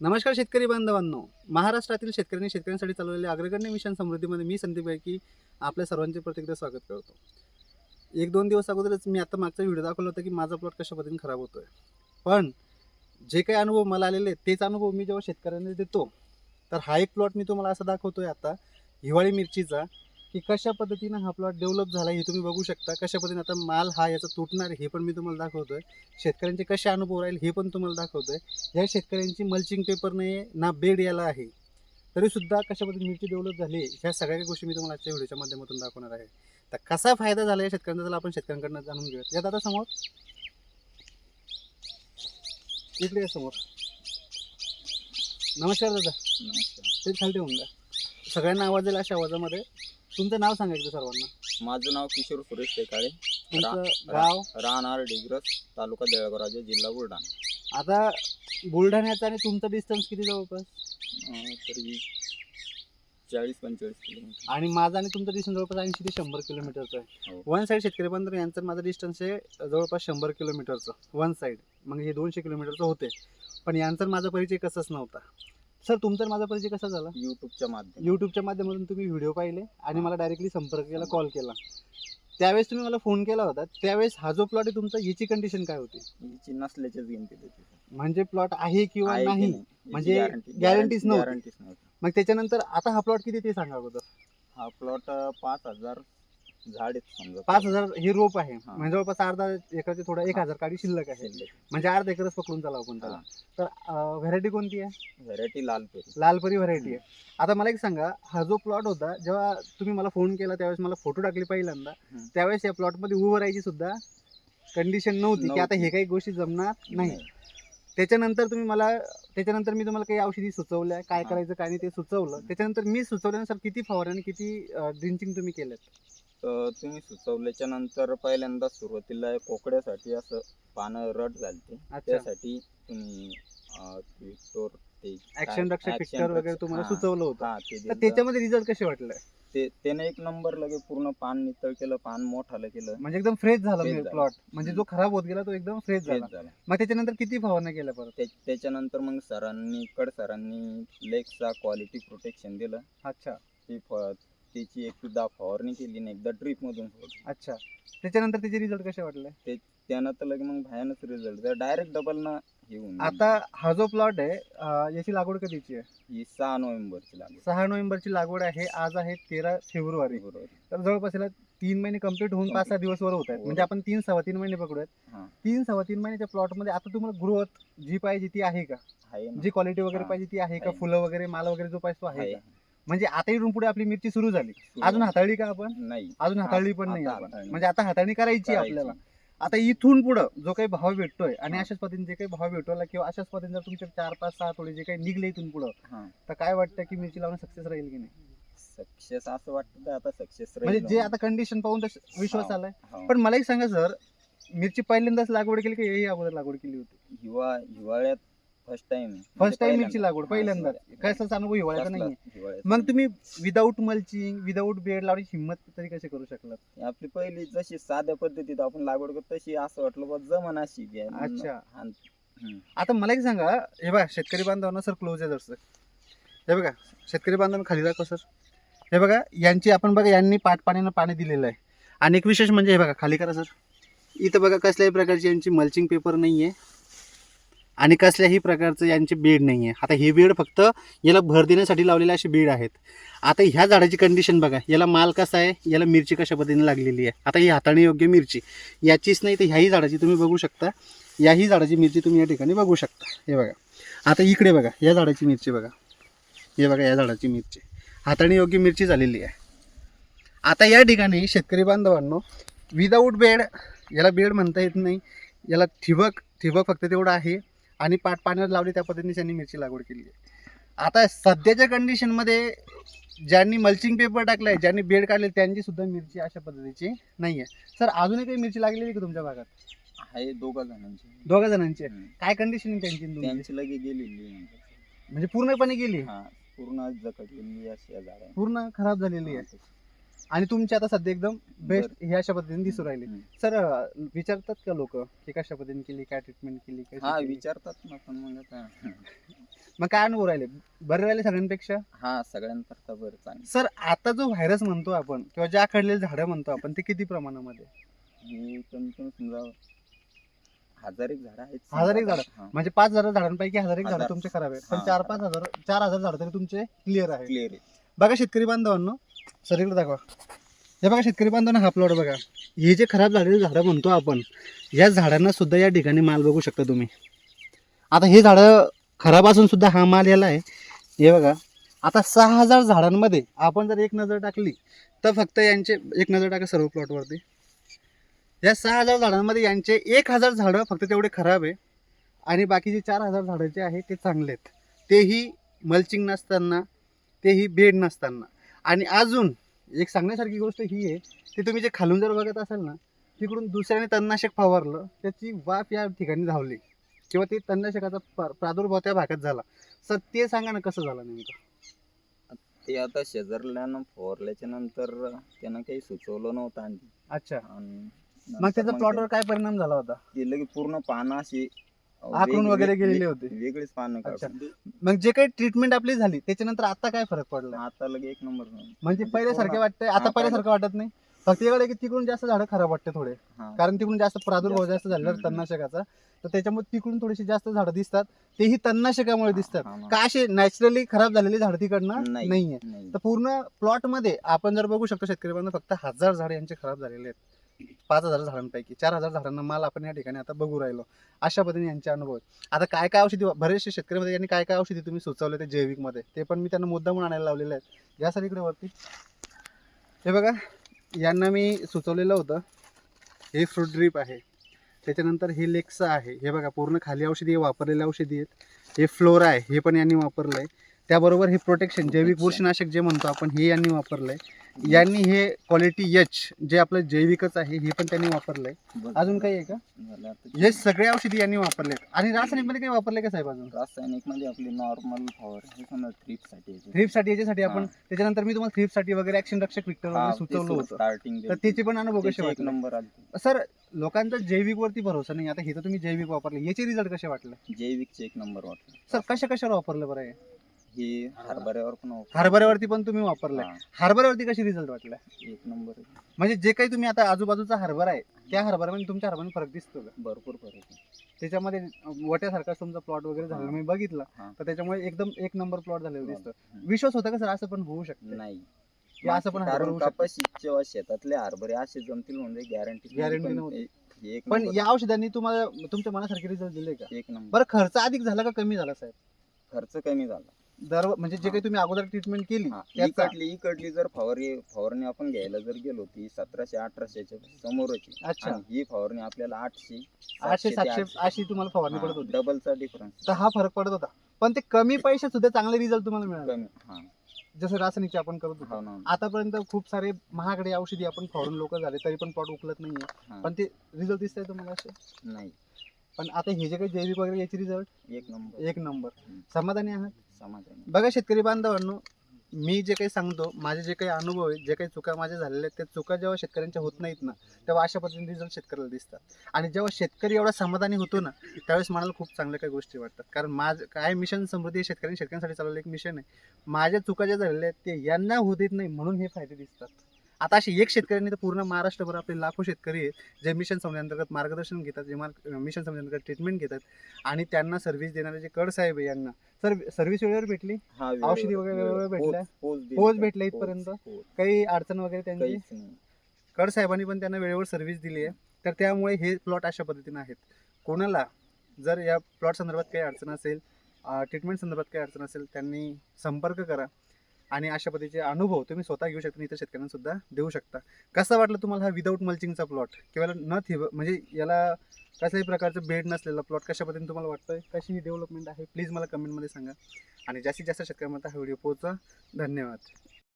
नमस्कार शेतकरी बांधवांनो. महाराष्ट्रातील शेतकऱ्यांनी शेतकऱ्यांसाठी चालवलेल्या अग्रगण्य मिशन समृद्धीमध्ये मी संदीप की आपल्या सर्वांचे प्रत्येकदा स्वागत करतो. एक दोन दिवस अगोदरच मी आता मागचा व्हिडिओ दाखवला होता की माझा प्लॉट कशा पद्धतीने खराब होतो आहे पण जे काही अनुभव मला आलेले आहेत तेच अनुभव मी जेव्हा शेतकऱ्यांना देतो तर हा एक प्लॉट मी तुम्हाला असा आहे आता हिवाळी मिरचीचा. की कशा पद्धतीनं हा प्लॉट डेव्हलप झाला हे तुम्ही बघू शकता. कशा पद्धतीने आता माल हा याचा तुटणार हे पण मी तुम्हाला दाखवतोय. शेतकऱ्यांचे कसे अनुभव राहील हे पण तुम्हाला दाखवतोय. या शेतकऱ्यांची मल्चिंग पेपरने ना बेड याला आहे. तरी सुद्धा कशा पद्धतीने मिरची डेव्हलप झाली ह्या सगळ्या गोष्टी मी तुम्हाला आजच्या व्हिडिओच्या माध्यमातून दाखवणार आहे. तर कसा फायदा झाला या शेतकऱ्यांचा त्याला आपण शेतकऱ्यांकडनं जाणून घेऊयात. या दादा समोर. इकडे या समोर. नमस्कार दादा. नमस्कार. ते खाली ठेवून द्या सगळ्यांना आवाज येईल अशा आवाजामध्ये. तुमचं नाव सांगायचं सर्वांना. माझं नाव किशोर सुरेश टेकाळे. तुमचं गाव? राहणार डिग्रस तालुका देळगाव राजा जिल्हा बुलढाणा. आता बुलढाण्याचा आणि तुमचं डिस्टन्स किती जवळपास? अं, तरी चाळीस पंचेचाळीस किलोमीटर. आणि माझा आणि तुमचं डिस्टन्स जवळपास ऐंशी ते शंभर किलोमीटरचं आहे. हो. वन साईड शेतकरी बांधव यांचं आणि माझं डिस्टन्स आहे जवळपास शंभर किलोमीटरचं. वन साईड मग हे दोनशे किलोमीटरचं होते. पण यांचा आणि माझा परिचय कसाच नव्हता. सर तुमचा आणि माझा परिचय कसा झाला? युट्यूबच्या माध्यमातून. यूट्यूबच्या माध्यमातून तुम्ही व्हिडिओ पाहिले आणि मला डायरेक्टली संपर्क केला कॉल केला. त्यावेळेस तुम्ही मला फोन केला होता. त्यावेळेस हा जो प्लॉट आहे तुमचा याची कंडिशन काय होती? हिची नसल्याचीच त्याची म्हणजे प्लॉट आहे किंवा आहे की नाही? नाही? याची म्हणजे guarantees नव्हती. guarantees नव्हती. मग त्याच्यानंतर आता हा प्लॉट किती ते सांगा अगोदर. हा प्लॉट पाच हजार झाड आहेत समजा. पाच हजार हे रोप आहे. हा. म्हणजे जवळपास अर्धा एकरचे थोडा एक हजार काडी शिल्लक आहे. म्हणजे अर्धा एकरच पकडून चालू आपण त्याला. तर व्हरायटी कोणती आहे? व्हरायटी लाल पेरी. लालपरी व्हरायटी आहे. आता मला एक सांगा हा जो प्लॉट होता जेव्हा तुम्ही मला फोन केला त्यावेळेस मला फोटो टाकले पहिल्यांदा हम्म. त्यावेळेस या प्लॉटमध्ये उभं राहायची सुद्धा कंडिशन नव्हती की आता हे काही गोष्टी जमणार नाही. त्याच्यानंतर तुम्ही मला त्याच्यानंतर मी तुम्हाला काही औषधी सुचवल्या काय हा. करायचं काय नाही ते सुचवलं. त्याच्यानंतर मी सुचवल्यानुसार किती फवार आणि किती ड्रिंचिंग तुम्ही केलेत तर तुम्ही सुचवल्याच्या नंतर पहिल्यांदा सुरुवातीला कोकड्यासाठी असं पानं रट झालते अच्छा. त्यासाठी तुम्ही अं, विक्टोर ते ऍक्शन रक्षक Action पिक्चर वगैरे तुम्हाला हा. सुचवलं होतं. हा ते तर दिलं. त्याच्यामध्ये रिझल्ट कसे वाटले? ते त्याने एक नंबर लगे पूर्ण पान नितळ केलं पान मोठालं केलं. म्हणजे एकदम फ्रेश झाला Fresh झाला. प्लॉट म्हणजे जो खराब होत गेला तो एकदम फ्रेश झाला. झालं. मग त्याच्यानंतर किती फवारण्या केल्या परत? त्या- त्याच्यानंतर मग सरांनी कड सरांनी लेक्सचा क्वालिटी प्रोटेक्शन दिलं. अच्छा. ती फ- त्याची एकदा फवारणी केली आणि एकदा ड्रीप मधून सोडली अच्छा. त्याच्यानंतर त्याचे रिझल्ट कसे वाटले? त्यानं तर लगे मग भयानक रिझल्ट डायरेक्ट डबल ना हे होऊन गेली. आता हा जो प्लॉट आहे अं, याची लागवड कधीची आहे? ही सहा नोव्हेंबरची लागली सहा नोव्हेंबरची लागवड आहे. आज आहे तेरा फेब्रुवारी. बरोबर तर जवळपास याला तीन महिने कंप्लीट होऊन पाच सहा दिवस वर होत आहेत. म्हणजे आपण तीन सव्वा तीन महिने पकडूयात हा. तीन सव्वा तीन महिन्याच्या प्लॉटमध्ये आता तुम्हाला ग्रोथ जी पाहिजे ती आहे का? आहे ना. जी क्वालिटी वगैरे हा. पाहिजे ती आहे का? आहे. फुलं वगैरे माल वगैरे जो पाहिजे तो आहे आहे. का? म्हणजे आता इथून पुढे आपली मिरची सुरू झाली. अजून. हाताळली का आपण? नाही. अजून हाताळली पण नाही आपण. म्हणजे आता हाताळणी करायची. आपल्याला. आता इथून पुढं जो काही भाव भेटतोय आणि. अशाच पद्धतीने जे काही भाव भेटवला किंवा अशाच पद्धतीने जर तुमचे चार पाच सहा थोडे जे काही निघले इथून पुढं हा. तर काय वाटतं की मिरची लावणं सक्सेस राहील की नाही? सक्सेस असं वाटतं आता सक्सेस म्हणजे जे आता कंडिशन पाहून विश्वास. आलाय. पण मला एक सांगा सर मिरची पहिल्यांदाच लागवड केली की ही अगोदर लागवड केली होती? हिवा हिवाळ्यात फर्स्ट टाइम फर्स्ट टाइम मिरची लागवड पहिल्यांदाच. कसाच अनुभव हिवाळ्याचा नाही मग तुम्ही विदाऊट मल्चिंग विदाऊट बेड लावण्याची हिंमत तरी कशी करू शकलात? आपली पहिली जशी साध्या पद्धतीत आपण लागवड करतो तशी असं वाटलं बा जमन अशी. अच्छा. आणि-. आता मला एक सांगा हे बघा शेतकरी बांधवांना सर क्लोज आहे जसं हे बघा शेतकरी बांधवांना खाली दाखव सर हे बघा यांची आपण बघा यांनी पाण्यानं पाणी दिलेलं आहे. आणि एक विशेष म्हणजे हे बघा खाली करा सर इथं बघा कसल्याही प्रकारची यांची मल्चिंग पेपर नाही आहे आणि कसल्याही प्रकारचं यांचे बेड नाही आहे आता हे बेड फक्त याला भर देण्यासाठी लावलेले असे बेड आहेत. आता ह्या झाडाची कंडिशन बघा याला माल कसा आहे याला मिरची कशा पद्धतीने लागलेली आहे. आता ही हाताळणी योग्य मिरची याचीच नाही तर ह्याही झाडाची तुम्ही बघू शकता. याही झाडाची मिरची तुम्ही या ठिकाणी बघू शकता. हे बघा. आता इकडे बघा या झाडाची मिरची बघा. हे बघा या झाडाची मिरची. हाताळणी योग्य मिरची झालेली आहे. आता या ठिकाणी शेतकरी बांधवांनो विदाऊट बेड याला बेड म्हणता येत नाही. याला ठिबक ठिबक फक्त तेवढं आहे. आणि पाट पाण्यात लावली त्या पद्धतीने त्यांनी मिरची लागवड केली आहे. आता सध्याच्या कंडिशनमध्ये ज्यांनी मल्चिंग पेपर टाकलाय ज्यांनी बेड काढले त्यांची सुद्धा मिरची अशा पद्धतीची नाही आहे सर अजूनही काही मिरची लागलेली आहे का तुमच्या भागात? आहे दोघा जणांची. दोघा जणांची आहे. काय कंडिशन आहे त्यांची आणि तुमची? त्यांची लगे गेलेली आहे. म्हणजे पूर्णपणे गेली हा पूर्ण जखडलेली अशी या पूर्ण खराब झालेली आहे. आणि तुमची आता सध्या एकदम बेस्ट हे अशा पद्धतीने दिसू राहिली. सर विचारतात का लोक की कशा पद्धतीने केली काय ट्रीटमेंट केली हा केली? विचारतात ना पण मग आता मग काय अनुभव राहिले? बरे राहिले सगळ्यांपेक्षा? हा सगळ्यांकरता बरं चांगलं. सर आता जो व्हायरस म्हणतो आपण किंवा ज्या आखडलेली झाडं म्हणतो आपण ते किती प्रमाणामध्ये? हे कमी कमी समजा हजार एक झाडं आहेत. हजार एक झाडं? म्हणजे पाच हजार झाडांपैकी हजार एक झाडं हजार. तुमचे खराब आहेत. पण हा. चार पाच हजार चार हजार झाडं तरी तुमचे क्लिअर आहे क्लिअर आहे बघा शेतकरी बांधवांनो सर इकडे दाखवा. हे बघा शेतकरी बांधवांना हा प्लॉट बघा. हे जे खराब झालेले झाडं म्हणतो आपण या झाडांना सुद्धा या ठिकाणी माल बघू शकता तुम्ही. आता हे झाडं खराब असून सुद्धा हा माल याला आहे. हे बघा आता सहा हजार झाडांमध्ये आपण जर एक नजर टाकली तर फक्त यांचे एक नजर टाका सर्व प्लॉटवरती या सहा हजार झाडांमध्ये यांचे एक हजार झाडं फक्त तेवढे खराब आहे. आणि बाकीचे चार हजार झाडं जे आहे ते चांगले आहेत. तेही मल्चिंग नसताना तेही बेड नसताना. आणि अजून एक सांगण्यासारखी गोष्ट ही आहे की तुम्ही जे खालून जर बघत असाल ना तिकडून दुसऱ्याने तणनाशक फवारलं त्याची वाफ या ठिकाणी धावली. किंवा ते तणनाशकाचा प्रा- प्रादुर्भाव त्या भागात झाला. सर ते सांगा ना कसं झालं नेमकं? ते आता शेजारल्यानं फवारल्याच्या नंतर त्यानं काही सुचवलं नव्हतं आणि अच्छा. मग त्याचा प्लॉटवर काय परिणाम झाला होता? ते- पूर्ण पानं अशी वेग- वगैरे वेग- गेलेले होते. वेगळीच पानं अच्छा. काढून मग जे काही ट्रीटमेंट आपली झाली त्याच्यानंतर आता काय फरक पडला आता लगे एक नंबर म्हणजे पहिल्यासारखे पूर्ण- वाटतंय आता हा, पहिल्यासारखं वाटत नाही फक्त एवढं की तिकडून जास्त झाडं खराब वाटते थोडे हा. कारण तिकडून जास्त प्रादुर्भाव जास्त. जास्त झालेला आहे हम्म. तणनाशकाचा तर त्याच्यामुळे तिकडून थोडीशी जास्त झाडं दिसतात तेही तणनाशकामुळे दिसतात हा. का असे नॅचरली खराब झालेली झाडं तिकडनं नाही. नाहीये नाही. तर पूर्ण प्लॉटमध्ये आपण जर बघू शकतो शेतकरी बांधव फक्त हजार झाडे यांचे खराब झालेले आहेत पाच हजार झाडांपैकी चार हजार झाडांना माल आपण या ठिकाणी आता बघू राहिलो. अशा पद्धतीने यांचे अनुभव. आहेत आता काय काय औषधी बरेचसे शेतकऱ्यामध्ये यांनी काय काय औषधी तुम्ही सुचवले ते जैविकमध्ये ते पण मी त्यांना मुद्दा म्हणून आणायला लावलेले आहेत. या सगळीकडे वरती. हे बघा यांना मी सुचवलेलं होतं हे फ्रूट ड्रीप आहे. त्याच्यानंतर हे लेक्सा आहे. हे बघा पूर्ण खाली औषधी हे वापरलेले औषधी आहेत. हे फ्लोरा आहे हे पण यांनी वापरलं आहे त्याबरोबर हे प्रोटेक्शन जैविक. बुरशीनाशक जे म्हणतो आपण हे यांनी वापरलं आहे यांनी हे क्वालिटी एच जे आपलं जैविकच आहे हे पण त्यांनी वापरलं आहे बस. अजून काही आहे का. हे सगळे औषधी यांनी वापरले आणि रासायनिकमध्ये काही वापरले का साहेब अजून? रासायनिकमध्ये आपली नॉर्मल फवार हे समजा ट्रिपसाठी थ्रीपसाठी याच्यासाठी आपण. त्याच्यानंतर मी तुम्हाला थ्रीपसाठी वगैरे ऍक्शन रक्षक विक्टर सुचवलं होतं. स्टार्टिंग तर त्याचे पण अनुभव कसे एक वाटले? नंबर आले. सर लोकांचा जैविक वरती भरोसा नाही. आता हे तर तुम्ही जैविक वापरले. याचे रिझल्ट कसे वाटले? जैविकचे एक नंबर वाटलं. सर कशा कशावर वापरलं बरं हे? हरभऱ्यावर पण. हरभऱ्यावरती पण तुम्ही वापरलंय हा, हरभऱ्यावरती कशी रिझल्ट वाटला एक नंबर. म्हणजे जे काही तुम्ही आता आजूबाजूचा हरभरा आहे त्या हरभऱ्यामध्ये तुमच्या हरभऱ्यामध्ये फरक दिसतो का भरपूर फरक आहे. त्याच्यामध्ये वट्यासारखा तुमचा प्लॉट वगैरे झालेला मी बघितला हा. तर त्याच्यामुळे एकदम एक नंबर प्लॉट झालेला दिसतो हम्म. विश्वास होता का सर असं पण होऊ शकतं नाही की असं पण हरभरा कारण होऊ शकतं कपाशी जेव्हा शेतातले हरभरे असे जमतील म्हणजे गॅरंटी Guarantee नव्हती. एक पण नंबर या औषधांनी तुम्हाला तुमच्या मनासारखे रिझल्ट दिले का एक नंबर बरं खर्च अधिक झाला का कमी झाला साहेब खर्च कमी झाला दर म्हणजे जे हा. काही तुम्ही अगोदर ट्रीटमेंट केली हा, त्याचा इकडली इकडली जर फवारणी फवारणी आपण घ्यायला जर गेलो ती सतराशे अठराशेच्या समोरची. अच्छा. आणि ही फवारणी आपल्याला आठशे आठशे सातशे. अशी तुम्हाला फवारणी पडत हा, होती. डबलचा डिफरन्स तर हा फरक पडत होता. पण ते कमी पैशात सुद्धा चांगले रिझल्ट तुम्हाला मिळाले. कमी हा. जसं रासायनिकचे आपण करत होतो. हो ना आतापर्यंत खूप सारे महागडे औषधी आपण फवारून लोक झाले तरी पण प्लॉट उकलत नाहीये. हा, पण ते रिझल्ट दिसतंय तुम्हाला असे? नाही. पण आता हे जे काही जैविक वगैरे याचे रिझल्ट एक नंबर. एक नंबर. समाधानी आहात? समाधान. बघा शेतकरी बांधवांनो मी जे काही सांगतो माझे जे काही अनुभव आहेत जे काही चुका माझ्या झालेल्या आहेत त्या चुका जेव्हा शेतकऱ्यांच्या होत नाहीत ना तेव्हा अशा पद्धतीने रिझल्ट शेतकऱ्याला दिसतात. आणि जेव्हा शेतकरी एवढा समाधानी होतो ना त्यावेळेस मनाला खूप चांगल्या काही गोष्टी वाटतात. कारण माझं काय मिशन समृद्धी शेतकरी शेतकऱ्यांसाठी चालवलं एक मिशन आहे. माझ्या चुका ज्या झालेल्या आहेत ते यांना होत येत नाही म्हणून हे फायदे दिसतात. आता असे एक शेतकऱ्यांनी तर पूर्ण महाराष्ट्रभर आपले लाखो शेतकरी आहेत जे मिशन अंतर्गत मार्गदर्शन घेतात जे मार्ग मिशन अंतर्गत ट्रीटमेंट घेतात. आणि त्यांना सर्व्हिस देणारे जे कड साहेब आहे यांना. सर सर्व्हिस वेळेवर भेटली? हा औषधी वगैरे वेळेवर भेटल्या? पोच दिली पोच तर भेटला इथपर्यंत? पोच. काही अडचण वगैरे त्यांची? काहीच नाही. कड साहेबांनी पण त्यांना वेळेवर सर्व्हिस दिली आहे. तर त्यामुळे हे प्लॉट अशा पद्धतीने आहेत. कोणाला जर या प्लॉट संदर्भात काही अडचण असेल ट्रीटमेंट संदर्भात काही अडचण असेल त्यांनी संपर्क करा. आणि अशा पद्धतीचे अनुभव तुम्ही स्वतः घेऊ शकता आणि इतर शेतकऱ्यांना सुद्धा देऊ शकता. कसा वाटला तुम्हाला हा विदाऊट मल्चिंगचा प्लॉट किंवा न थिब म्हणजे याला कसल्याही प्रकारचं बेड नसलेला प्लॉट कशा पद्धतीने तुम्हाला वाटतंय? कशी ही डेव्हलपमेंट आहे? प्लीज मला कमेंटमध्ये सांगा. आणि जास्तीत जास्त शेतकऱ्यांमध्ये हा व्हिडिओ पोहोचा धन्यवाद.